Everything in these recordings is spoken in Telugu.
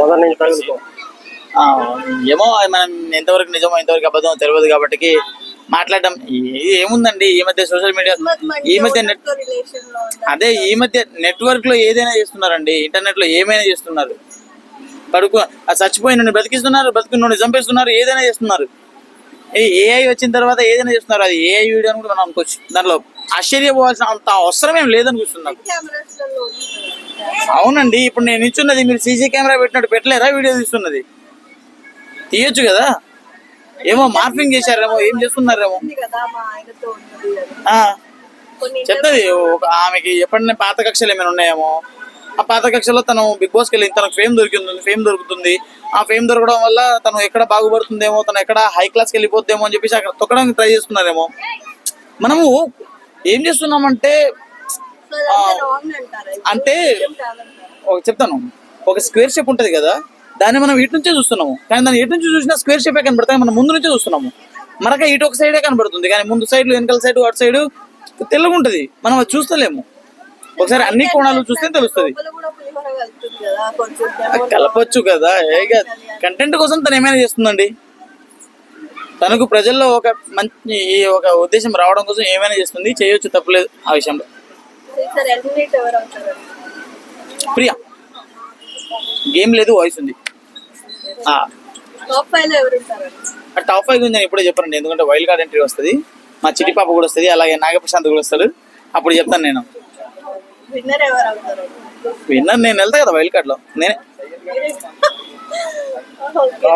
మొదటి నుంచి ఏమో మనం ఎంతవరకు నిజమో ఎంతవరకు అబద్ధమో తెలియదు కాబట్టి మాట్లాడడం. ఏముందండి? ఈ మధ్య సోషల్ మీడియా ఈ మధ్య నెట్? అదే ఈ మధ్య నెట్వర్క్లో ఏదైనా చేస్తున్నారండి? ఇంటర్నెట్లో ఏమైనా చేస్తున్నారు? పడుకో ఆ చచ్చిపోయిన బ్రతికిస్తున్నారు బతికిన చంపేస్తున్నారు ఏదైనా చేస్తున్నారు. ఏఐ వచ్చిన తర్వాత ఏదైనా చేస్తున్నారు అది ఏఐ వీడియో అని కూడా మనం అనుకోవచ్చు. దాంట్లో ఆశ్చర్యపోవాల్సిన అంత అవసరం ఏం లేదనుకుంటున్నాను అవునండి ఇప్పుడు నేను ఇచ్చున్నది మీరు సీసీ కెమెరా పెట్టినట్టు పెట్టలేరా వీడియో తీస్తున్నది? తీయొచ్చు కదా. ఏమో మార్పింగ్ చేశారేమో ఏం చేస్తున్నారేమో. చెప్తుంది ఒక ఆమెకి ఎప్పుడైనా పాత కక్షలు ఏమైనా ఉన్నాయేమో? ఆ పాత కక్షలో తను బిగ్ బాస్కి వెళ్ళి తనకు ఫేమ్ దొరికింది ఫేమ్ దొరుకుతుంది. ఆ ఫేమ్ దొరకడం వల్ల తను ఎక్కడ బాగుపడుతుందేమో తను ఎక్కడ హై క్లాస్కి వెళ్ళిపోద్దేమో అని చెప్పేసి అక్కడ తొక్కడానికి ట్రై చేస్తున్నారేమో. మనము ఏం చేస్తున్నామంటే అంటే చెప్తాను. ఒక స్క్వేర్ షేప్ ఉంటది కదా దాన్ని మనం ఇటు నుంచే చూస్తున్నాము. కానీ దాన్ని ఇటు నుంచి చూసినా స్క్వేర్ షేపే కనబడతాయి మనం ముందు నుంచే చూస్తున్నాము. మనక ఇటు ఒక సైడే కనబడుతుంది కానీ ముందు సైడ్ వెనకాల సైడ్ అటు సైడ్ తెల్లగా ఉంటది మనం అది చూస్తలేము. ఒకసారి అన్ని కోణాలు చూస్తే తెలుస్తుంది. కలపొచ్చు కదా ఏగా కంటెంట్ కోసం తను ఏమైనా చేస్తుందండి? తనకు ప్రజల్లో ఒక మంచి ఈ ఒక ఉద్దేశం రావడం కోసం ఏమైనా చేస్తుంది? చేయొచ్చు తప్పులేదు ఆ విషయంలో. ప్రియా. గేమ్ లేదు వాయిస్ ఉంది. ఆ, టాప్ ఫైవ్ గురించి నేను ఇప్పుడే చెప్పానండి ఎందుకంటే వైల్డ్ కార్డ్ ఎంట్రీ వస్తుంది. మా చిట్టి పాప కూడా వస్తుంది అలాగే నాగప్రశాంత్ కూడా వస్తాడు. అప్పుడు చెప్తాను నేను. విన్నర్ ఎవరు అవుతారు? విన్నర్ నేను వెళ్తా కదా వైల్డ్ కార్డ్లో నేనే. ఓకే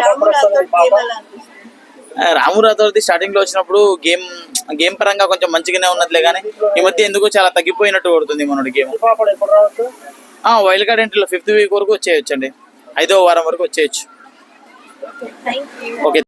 రాము రాథోడ్ది స్టార్టింగ్లో వచ్చినప్పుడు గేమ్ గేమ్ పరంగా కొంచెం మంచిగానే ఉన్నట్లే కానీ ఈ మధ్య ఎందుకో చాలా తగ్గిపోయినట్టు కొడుతుంది మనోడి గేమ్. వైల్డ్ కార్డ్ ఎంట్రీలో ఫిఫ్త్ వీక్ వరకు వచ్చేయచ్చు అండి ఐదో వారం వరకు వచ్చేయచ్చు. ఓకే.